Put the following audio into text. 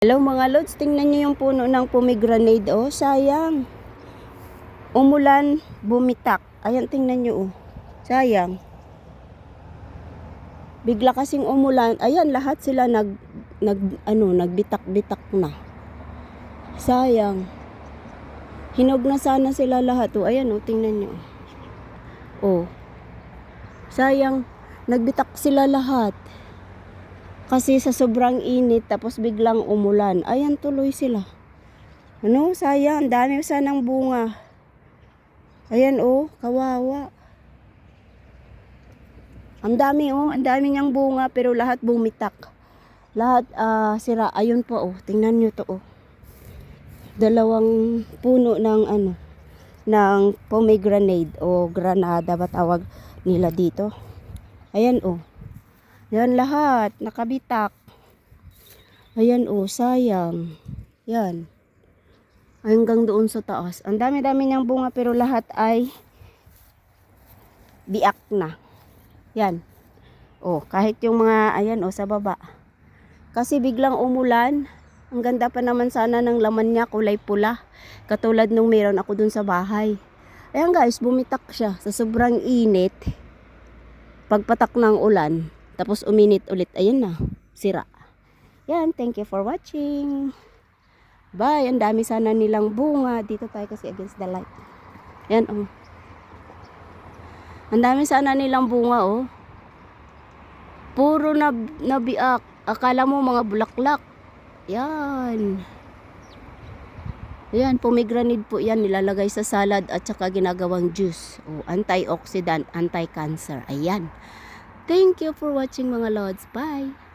Hello mga lods, tingnan nyo yung puno ng pomegranate oh, sayang. Umulan, bumitak. Ayan, tingnan nyo oh. Sayang. Bigla kasing umulan, ayan lahat sila nag nag ano, nagbitak-bitak na. Sayang. Hinog na sana sila lahat oh. Ayan oh, tingnan nyo. Oh. Sayang, nagbitak sila lahat. Kasi sa sobrang init tapos biglang umulan. Ayan tuloy sila. Ano? Sayang. Ang dami sanang bunga. Ayan oh. Kawawa. Ang dami oh. Ang dami niyang bunga pero lahat bumitak. Lahat ah, sira. Ayun po oh. Tingnan niyo to oh. Dalawang puno ng ano ng pomegranate o granada ba tawag nila dito. Ayan oh. Yan lahat, nakabitak. Ayan oh, sayang. Yan. Hanggang doon sa taas. Ang dami-dami niyang bunga pero lahat ay biak na. Yan. Oh, kahit yung mga, ayan oh, sa baba. Kasi biglang umulan. Ang ganda pa naman sana ng laman niya, kulay pula. Katulad nung meron ako dun sa bahay. Ayan guys, bumitak siya sa sobrang init. Pagpatak ng ulan, tapos uminit ulit. Ayan na. Sira. Yan. Thank you for watching. Bye. Ang dami sana nilang bunga. Dito tayo kasi against the light. Yan oh. Ang dami sana nilang bunga oh. Puro na nabiak. Akala mo mga bulaklak. Yan. Yan, pomegranate po yan. Nilalagay sa salad at saka ginagawang juice. Oh, antioxidant, anti-cancer. Ayan. Thank you for watching mga lods. Bye!